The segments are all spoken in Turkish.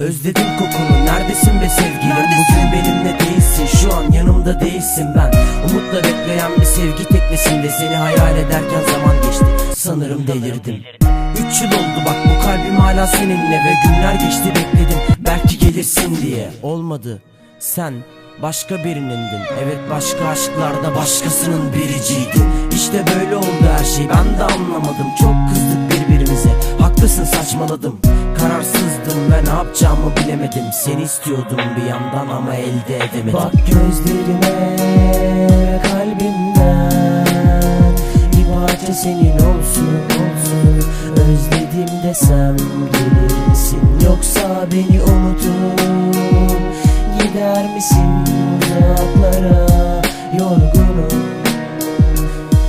Özledim kokunu neredesin be sevgilim? Neredesin? Bugün benimle değilsin şu an yanımda değilsin ben. Umutla bekleyen bir sevgi teknesinde Seni hayal ederken zaman geçti. Sanırım delirdim. Üç yıl oldu bak bu kalbim hala seninle Ve günler geçti bekledim. Belki gelirsin diye. Olmadı. Sen başka birinindin. Evet başka aşklarda başkasının biriciydin İşte böyle oldu her şey. Ben de anlamadım. Çok kızdık haklısın saçmaladım. Kararsızdım ve ne yapacağımı bilemedim. Seni istiyordum bir yandan ama elde edemedim. Bak gözlerime kalbimden Bir parça senin olsun olsun. Özledim desem gelir misin Yoksa beni unutup Gider misin? Uzaklara Yorgunum.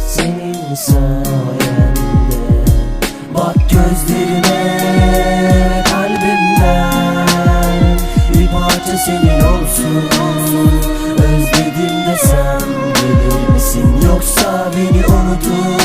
Senin sayende Bak gözlerime kalbimden Bir parça senin olsun. Özledim desem gelir misin? Yoksa beni unutup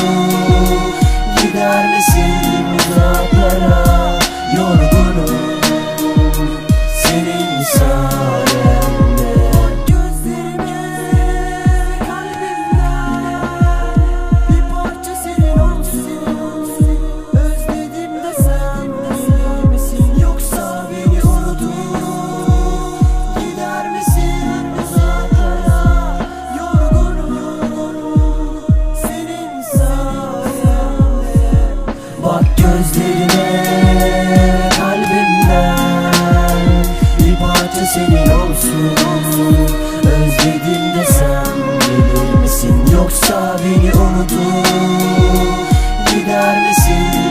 burası senin olsun. Özlediğimde sen gelir misin? Yoksa beni unutun Gider misin?